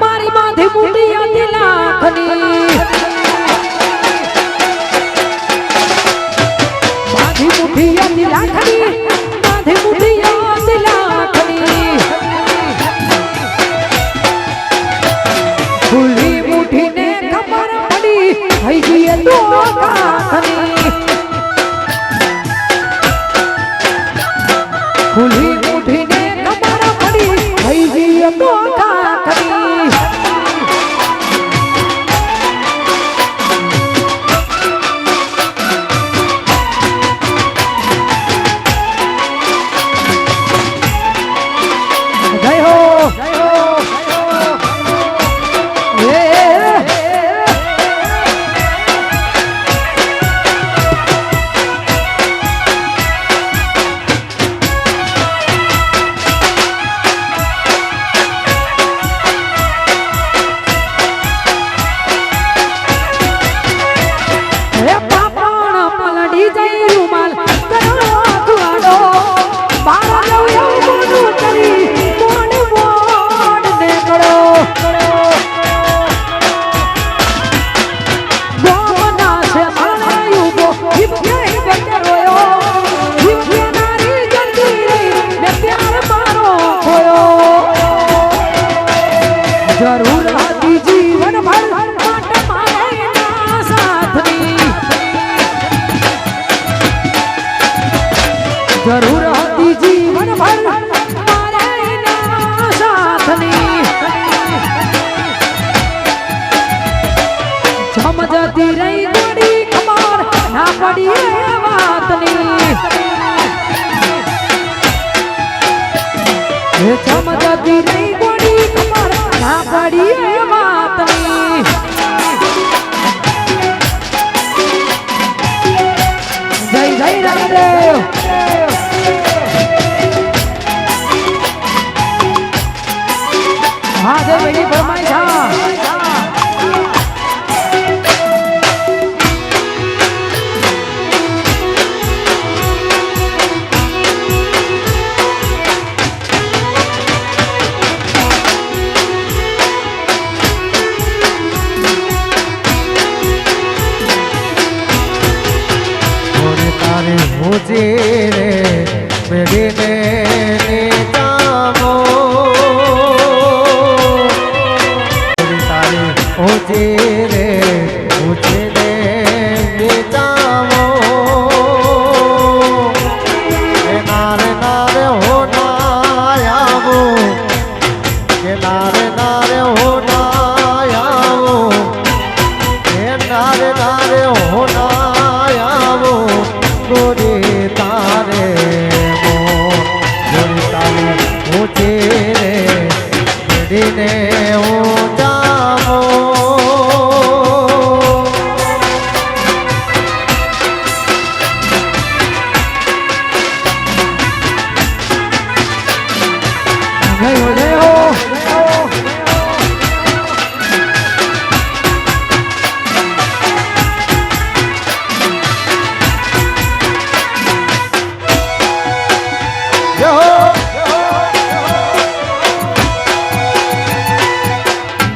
મારી બાંધી મોટી આધી લાખની. જરૂર હતી જીવન ભર. સાથની. જમ જતી રહી પડી ખબર ના પડી વાતની. જમ જતી મહાદેવ ફરમાઈ છા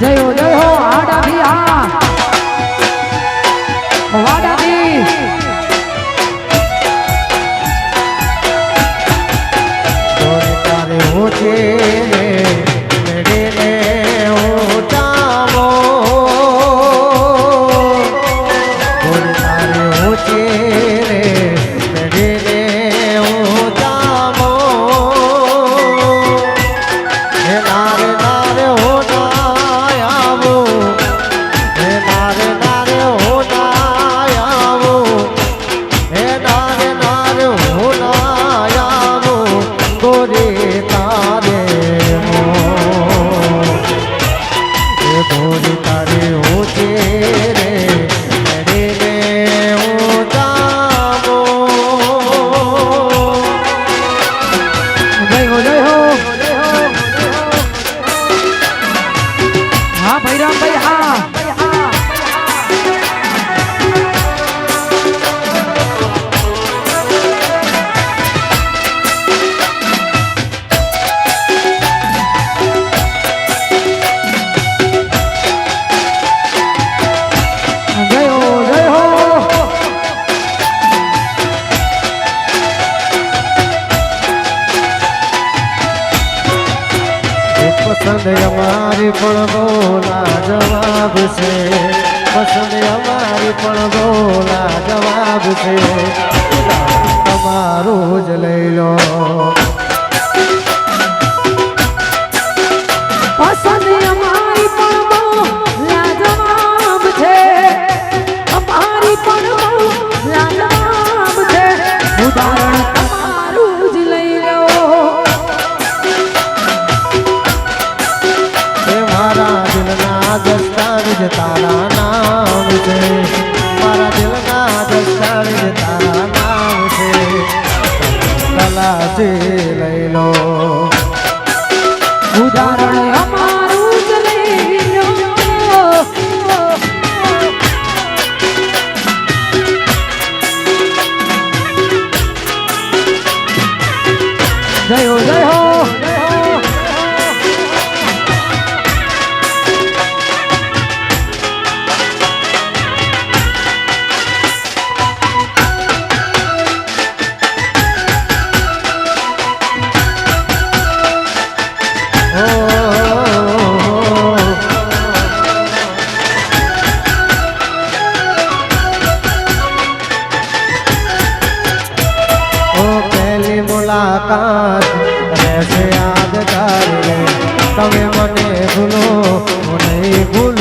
加油加油。અમારી પણ બોલા જવાબ છે. પસંદ અમારી પણ બોલા જવાબ છે. તમારું જ લઈ લો. કલાથી લઈ લો. ઉદાહરણ અમારું જ જય તમે મને ભૂલો નહીં ભૂલું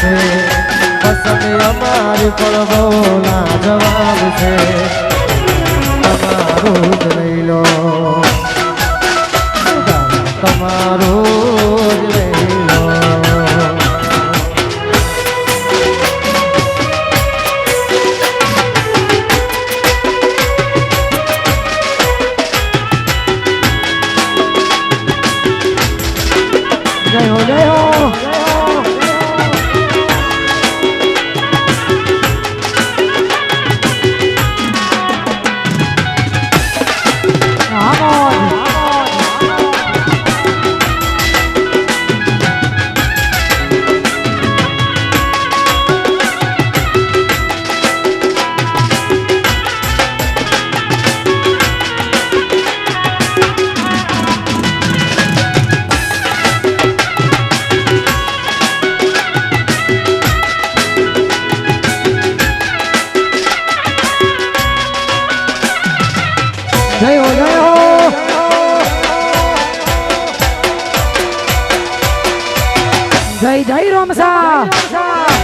છે. પસંદ અમારી પણ બોલા જવાબ છે. તમારું જ લઈ લો. તમારું જય જય રોમસા